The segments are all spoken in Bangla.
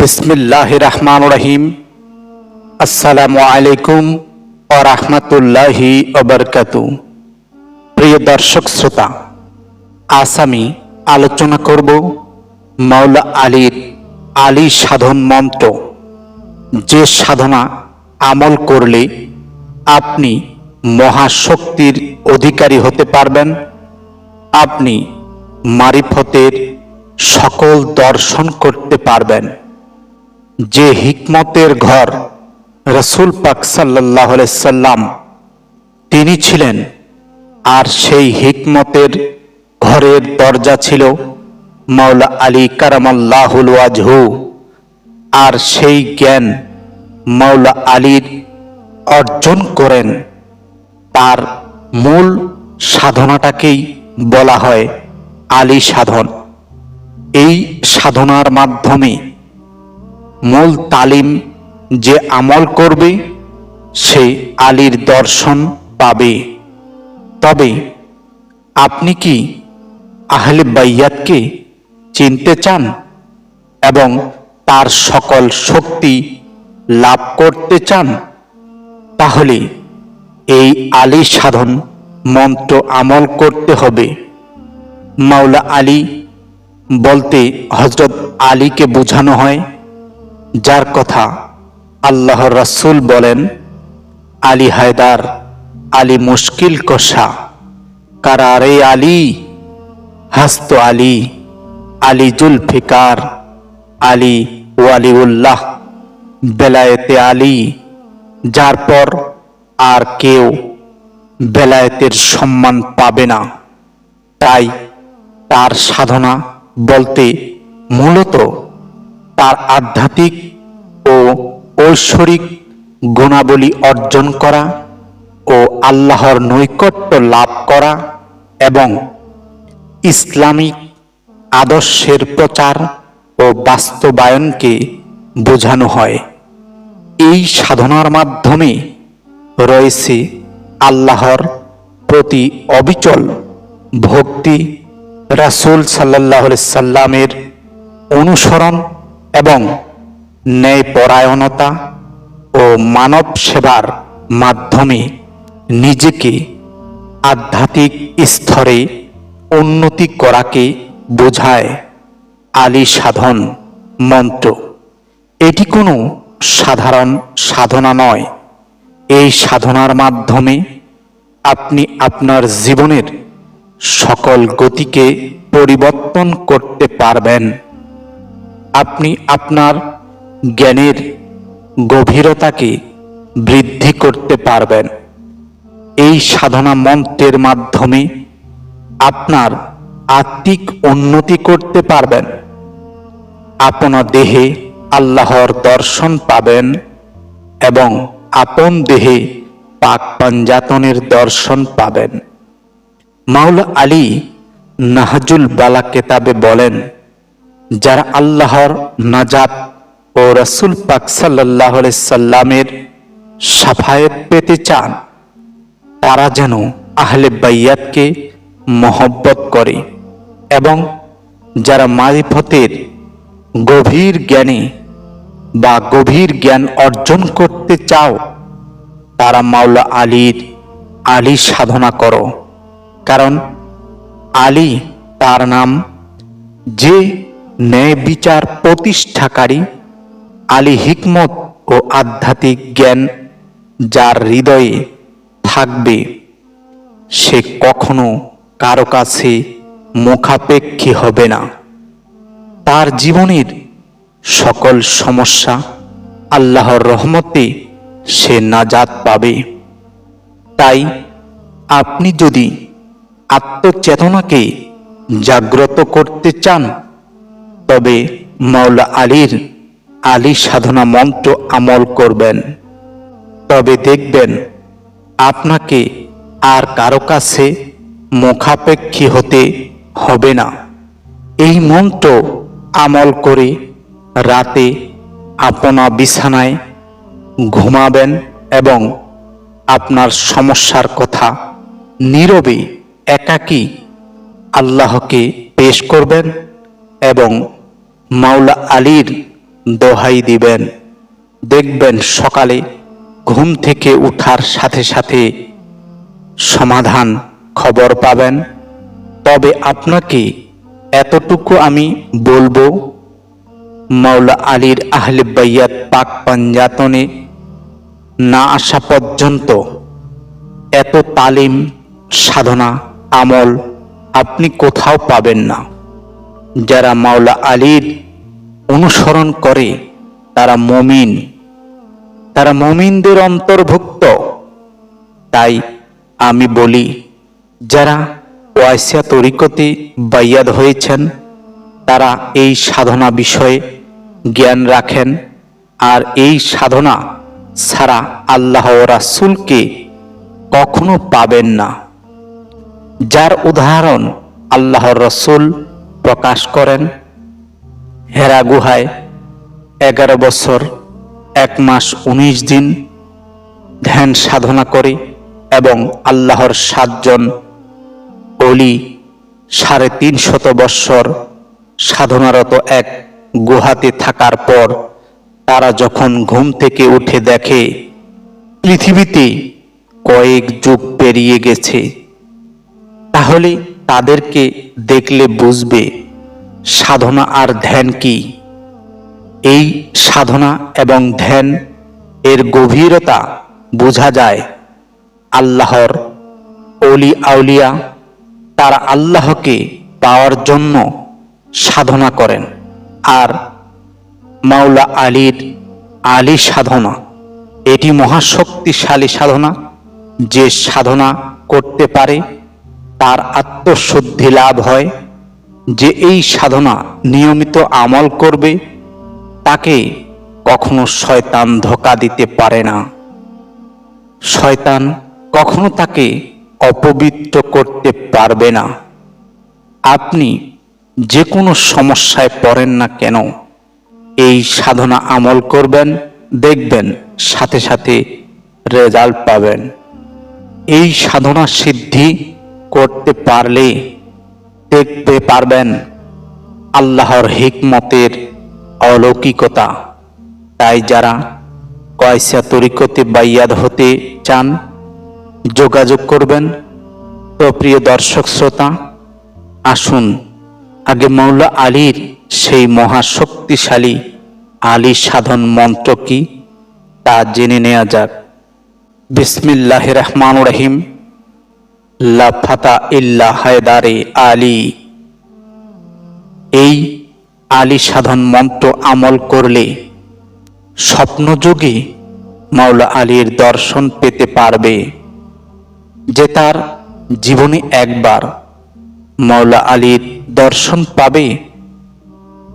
বিসমিল্লাহ রহমান রহিম। আসসালামু আলাইকুম ও রহমতুল্লাহি ওবরকাতু প্রিয় দর্শক শ্রোতা, আজ আমি আলোচনা করব মাওলা আলীর আলী সাধন মন্ত্র। যে সাধনা আমল করলে আপনি মহাশক্তির অধিকারী হতে পারবেন। আপনি মারিফতের সকল দর্শন করতে পারবেন। যে হিকমতের ঘর রসুল পাক সাল্লাহ সাল্লাম তিনি ছিলেন, আর সেই হিকমতের ঘরের দরজা ছিল মাওলা আলী কারামাল্লাহুল ওয়াজহু, আর সেই জ্ঞান মাওলা আলীর অর্জন করেন। তার মূল সাধনাটাকেই বলা হয় আলী সাধন। এই সাধনার মাধ্যমে মূল তালিম যে আমল করবে, সে আলীর দর্শন পাবে। তবে আপনি কি আহলে বাইয়াতকে চিনতে চান এবং তার সকল শক্তি লাভ করতে চান? তাহলে এই আলী সাধন মন্ত্র আমল করতে হবে। মাওলা আলী বলতে হজরত আলীকে বোঝানো হয় যার কথা আল্লাহর রাসূল বলেন, আলী হায়দার, আলী মুশকিল কষা। কারারে আলী? হাস্ত আলী। আলী জুলফিকার। আলী ওয়ালিউল্লাহ। বেলায়েতে আলী। যার পর আর কেউ বেলায়েতের সম্মান পাবে না। তাই তার সাধনা বলতে মূলত তার আধ্যাত্মিক ও ঐশ্বরিক গুণাবলী অর্জন করা ও আল্লাহর নৈকট্য লাভ করা এবং ইসলামিক আদর্শের প্রচার ও বাস্তবায়নকে বোঝানো হয়। এই সাধনার মাধ্যমে রয়েছে আল্লাহর প্রতি অবিচল ভক্তি। রাসূল সাল্লাহ সাল্লামের অনুসরণ এবং ন্যায়পরায়ণতা ও মানব সেবার মাধ্যমে নিজেকে আধ্যাত্মিক স্তরে উন্নতি করাকে বোঝায় আলী সাধন মন্ত্র। এটি কোনো সাধারণ সাধনা নয়। এই সাধনার মাধ্যমে আপনি আপনার জীবনের সকল গতিকে পরিবর্তন করতে পারবেন। আপনি আপনার জ্ঞানের গভীরতাকে বৃদ্ধি করতে পারবেন। এই সাধনা মন্ত্রের মাধ্যমে আপনার আত্মিক উন্নতি করতে পারবেন। আপনার দেহে আল্লাহর দর্শন পাবেন এবং আপন দেহে পাক পাঞ্জাতনের দর্শন পাবেন। মাওলা আলী নাহাজুল বালা কেতাবে বলেন যারা আল্লাহর নাজাত ও রসুল পাক সাল্লাহ সাল্লামের সাফায়েত পেতে চান, তারা যেন আহলে বাইয়াতকে মহব্বত করে এবং যারা মারিফতের গভীর জ্ঞানে বা গভীর জ্ঞান অর্জন করতে চাও, তারা মাওলা আলীর আলী সাধনা করো। কারণ আলী তার নাম যে ন্যায় বিচার প্রতিষ্ঠাকারী আলী হিকমত ও আধ্যাত্মিক জ্ঞান যার হৃদয়ে থাকবে, সে কখনো কারও কাছে মুখাপেক্ষী হবে না। তার জীবনের সকল সমস্যা আল্লাহর রহমতে সে নাজাত পাবে। তাই আপনি যদি আত্মচেতনাকে জাগ্রত করতে চান তবে মাওলা আলীর আলী সাধনা মন্ত্র আমল করবেন। তবে দেখবেন আপনাকে আর কারও কাছে মুখাপেক্ষী হতে হবে না। এই মন্ত্র আমল করে রাতে আপনা বিছানায় ঘুমাবেন এবং আপনার সমস্যার কথা নীরবে একাকী আল্লাহকে পেশ করবেন এবং মাওলা আলীর দোহাই দিবেন। দেখবেন সকালে ঘুম থেকে উঠার সাথে সাথে সমাধান খবর পাবেন। তবে আপনাকে এতটুকু আমি বলব, মাওলা আলীর আহলে বাইয়াত পাক পাঞ্জাতনে না আসা পর্যন্ত এত তালিম, সাধনা, আমল আপনি কোথাও পাবেন না। যারা মাওলা আলীর অনুসরণ করে, তারা মমিন। তারা মমিনদের অন্তর্ভুক্ত। তাই আমি বলি, যারা ওয়াইসিয়া তরিকতে বাইয়াদ হয়েছেন, তারা এই সাধনা বিষয়ে জ্ঞান রাখেন আর এই সাধনা ছাড়া আল্লাহ রাসুলকে কখনো পাবেন না। যার উদাহরণ আল্লাহর রসুল প্রকাশ করেন। হেরা গুহায় এগারো বছর, এক মাস উনিশ দিন ধ্যান সাধনা করে এবং আল্লাহর সাতজন অলি সাড়ে তিন শত বৎসর সাধনারত এক গুহাতে থাকার পর তারা যখন ঘুম থেকে উঠে দেখে, পৃথিবীতে কয়েক যুগ পেরিয়ে গেছে, তাহলে তাদেরকে দেখলে বুঝবে সাধনা আর ধ্যান কি। এই সাধনা এবং ধ্যান এর গভীরতা বোঝা যায় আল্লাহর অলি আউলিয়া তারা আল্লাহকে পাওয়ার জন্য সাধনা করেন আর মাওলা আলীর আলী সাধনা, এটি মহাশক্তিশালী সাধনা যে সাধনা করতে পারে তার আত্মশুদ্ধি লাভ হয়। যে এই সাধনা নিয়মিত আমল করবে, তাকে কখনো শয়তান ধোকা দিতে পারে না। শয়তান কখনো তাকে অপবিত্র করতে পারবে না। আপনি যে কোনো সমস্যায় পড়েন না কেন, এই সাধনা আমল করবেন, দেখবেন, সাথে সাথে রেজাল্ট পাবেন। এই সাধনা সিদ্ধি করতে পারলে, দেখতে পারবেন আল্লাহর হিকমতের অলৌকিকতা। তাই যারা কয়সা তরিকতে বাইয়াদ হতে চান, যোগাযোগ করবেন। তো প্রিয় দর্শক শ্রোতা, আসুন, আগে মৌলা আলীর সেই মহাশক্তিশালী আলী সাধন মন্ত্র কি, তা জেনে নেওয়া যাক। বিসমিল্লাহ রহমান রহিম। লাফাতা ইল্লা হায়দারে আলী। এই আলী সাধন মন্ত্র আমল করলে স্বপ্নযোগে মাওলা আলীর দর্শন পেতে পারবে, যে তার জীবনে একবার মাওলা আলীর দর্শন পাবে,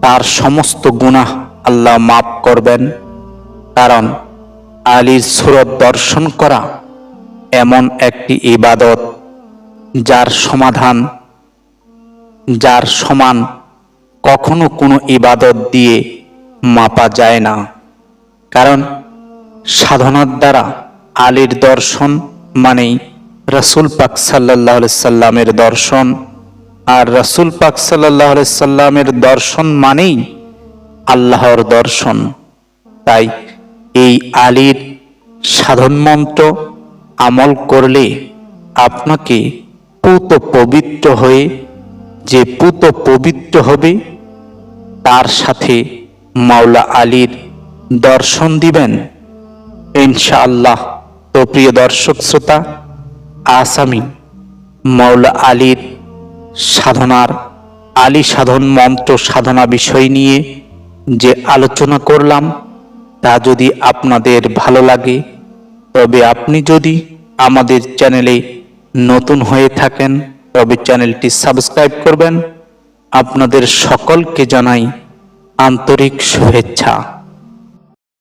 তার সমস্ত গুনাহ আল্লাহ মাফ করবেন। কারণ আলীর সুরত দর্শন করা এমন একটি ইবাদত যার সমাধান, যার সমান কখনো কোনো ইবাদত দিয়ে মাপা যায় না। কারণ সাধনার দ্বারা আলীর দর্শন মানেই রসুল পাক সাল্লাহ সাল্লামের দর্শন। আর রসুল পাক সাল্লাহ সাল্লামের দর্শন মানেই আল্লাহর দর্শন। তাই এই আলীর সাধন মন্ত্র আমল করলে আপনাকে পুত পবিত্র হয়ে যে পুত পবিত্র হবে, তার সাথে মাওলা আলীর দর্শন দিবেন। ইনশাআল্লাহ। তো প্রিয় দর্শক শ্রোতা আসামি মাওলা আলীর সাধনার আলী সাধন মন্ত্র সাধনা বিষয় নিয়ে যে আলোচনা করলাম, তা যদি আপনাদের ভালো লাগে, তবে আপনি যদি আমাদের চ্যানেলে নতুন হয়ে থাকেন তবে চ্যানেলটি সাবস্ক্রাইব করবেন। আপনাদের সকলকে জানাই আন্তরিক শুভেচ্ছা।